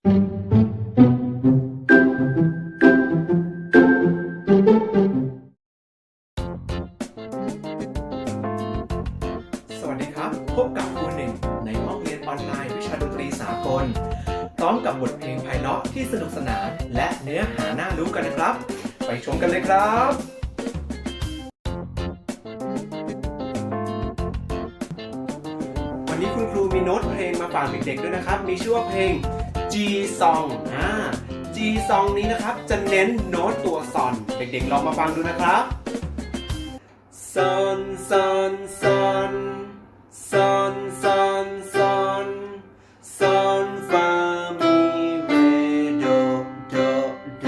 สวัสดีครับ พบกับครูหนึ่งในห้องเรียนออนไลน์วิชาดนตรีสากลพร้อมกับบทเพลงไพเราะที่สนุกสนานและเนื้อหาน่ารู้กันนะครับ ไปชมกันเลยครับวันนี้คุณครูมีโน้ตเพลงมาฝากเด็กๆด้วยนะครับ มีชื่อว่าเพลง G Song อ่า G Song นี้นะครับ จะเน้นโน้ตตัวซอน เด็กๆลองมาฟังดูนะครับซอนซอนซอนซอนซอนซอนซอนฟามีเรโดโดโด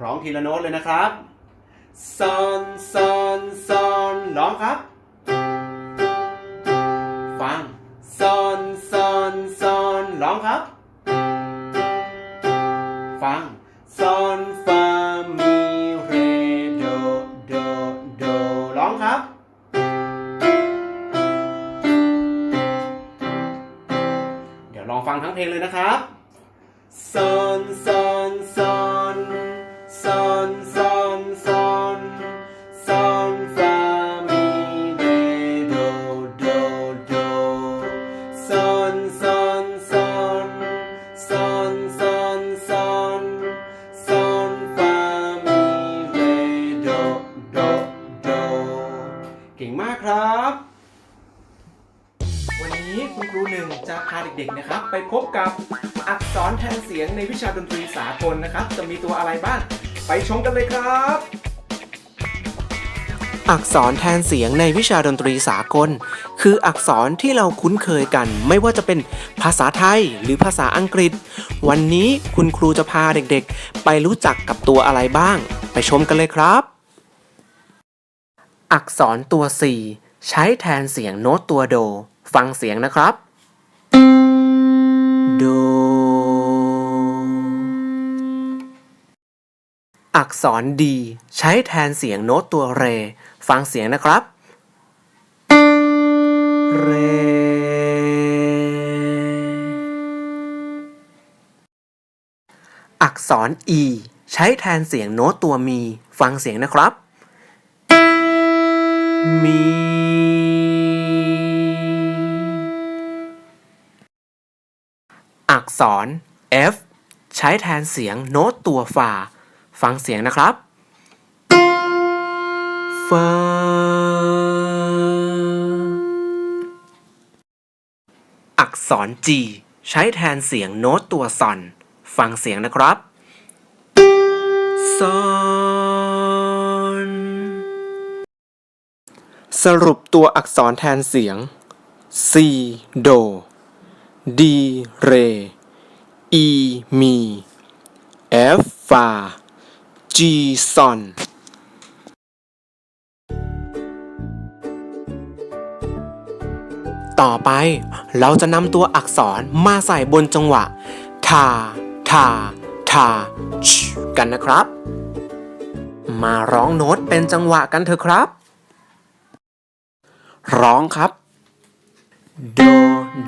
ร้องทีละโน้ตเลยนะครับซอนซอนซอนร้องครับ ฟังซอน อนร้องครับ ฟังซอนฟามีเรโดโดโดร้องครับ เดี๋ยวลองฟังทั้งเพลงเลยนะครับซอนซอนซ เก่งมากครับ วันนี้คุณครูหนึ่งจะพาเด็กๆนะครับ ไปพบกับอักษรแทนเสียงในวิชาดนตรีสากลนะครับ จะมีตัวอะไรบ้าง ไปชมกันเลยครับ อักษรแทนเสียงในวิชาดนตรีสากล คืออักษรที่เราคุ้นเคยกัน ไม่ว่าจะเป็นภาษาไทยหรือภาษาอังกฤษ วันนี้คุณครูจะพาเด็กๆ ไปรู้จักกับตัวอะไรบ้าง ไปชมกันเลยครับ อักษรตัว4ใช้แทนเสียงโน้ตตัวโด ฟังเสียงนะครับ โด อักษรดีใช้แทนเสียงโน้ตตัวเร ฟังเสียงนะครับ เร อักษร E ใช้แทนเสียงโน้ตตัวมี ฟังเสียงนะครับ มีอักษร F ใช้แทนเสียงโน้ตตัวฟาฟังเสียงนะครับฟาอักษร G ใช้แทนเสียงโน้ตตัวซอน ฟังเสียงนะครับซอ สรุปตัวอักษรแทนเสียง C โด D เร E มี F ฟา G ซอนต่อไปเราจะนำตัวอักษรมาใส่บนจังหวะ ทา ทา ทาชกันนะครับ มาร้องโน้ตเป็นจังหวะกันเถอะครับ ร้องครับ โด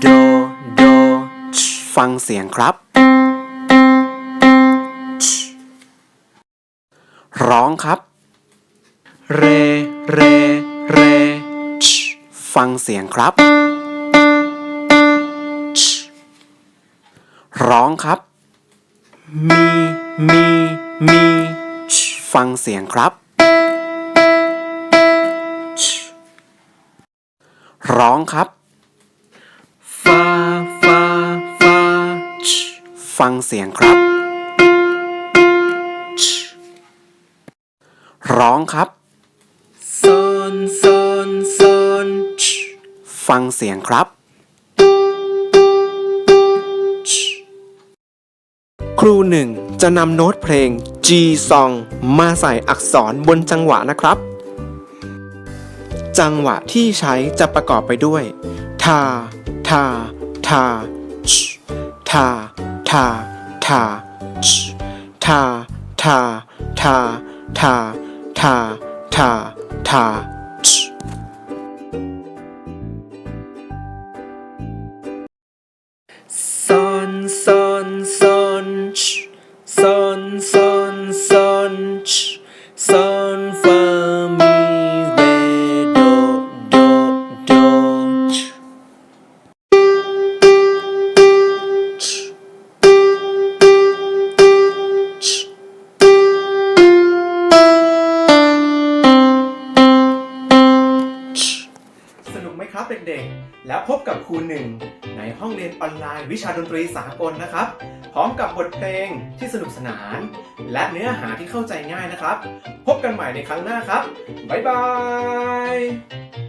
โด โดชฟังเสียงครับชร้องครับ เร เร เรชฟังเสียงครับชร้องครับ มี มี มีชฟังเสียงครับ ร้องครับฟาฟาฟาชฟังเสียงครับชร้องครับซอนซอนซอนชฟังเสียงครับชครูหนึ่งจะนำโน้ตเพลง G Song มาใส่อักษรบนจังหวะนะครับ จังหวะที่ใช้จะประกอบไปด้วย ทา ทา ทาชทาทาทาชทา ทา ทา ทา ทา ทา ทาชซอนซอนซอนชซอนซอนซอนซอน เด็กๆ แล้วพบกับครูหนึ่งในห้องเรียนออนไลน์วิชาดนตรีสากลนะครับ พร้อมกับบทเพลงที่สนุกสนาน และเนื้อหาที่เข้าใจง่ายนะครับ พบกันใหม่ในครั้งหน้าครับ บ๊ายบาย